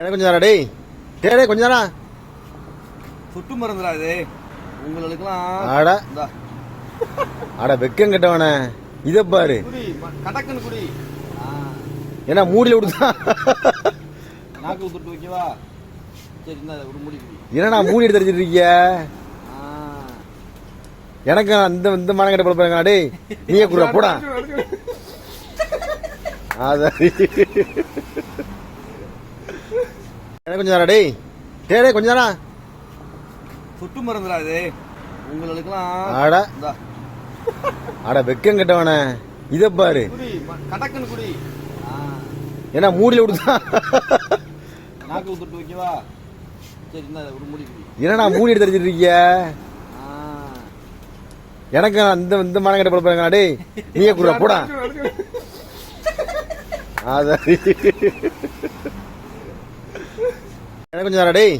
எனக்கு கொஞ்சம் நேரம் டேய். டேய் கொஞ்சம் நேரம். சுட்டு மருந்துடா இது. உங்களுக்கெல்லாம் ஆட அட வெக்கம் கெட்டவனே. இதை பாரு. குடி ம- கடக்குன்னு குடி. ஆ, என்ன மூடியில் விடுதா? நாக்கு தொட்டு வைக்கவா? சரி ஒரு முடி குடி. என்னடா மூடி எடுத்து அடிச்சிட்டு இருக்கிய. எனக்கு இந்த இந்த மனம் கட்ட பழப்பாங்க டேய். நீயே குடுறா போடா. அதான் எனக்கு கொஞ்சம் நேரம் டேய்? டேய் டேய் கொஞ்சம் நேரம். சுட்டு மருந்துடா இது. உங்களுக்கெல்லாம் ஆட அட வெக்கம் கெட்டவனே. இதை பாரு. குடி கடக்குன்னு குடி. ஆ, என்ன மூடியில் விடுதா நாக்கு தொட்டு வைக்கவா? சரி ஒரு முடி குடி. என்னடா மூடி எடுத்து அடிச்சிட்டு இருக்கிய. எனக்கு இந்த இந்த மனம் கட்ட பழப்பாங்க டேய். நீயே குடுறா போடா. அதான் எனக்கு கொஞ்சம் நேரம் டேய்.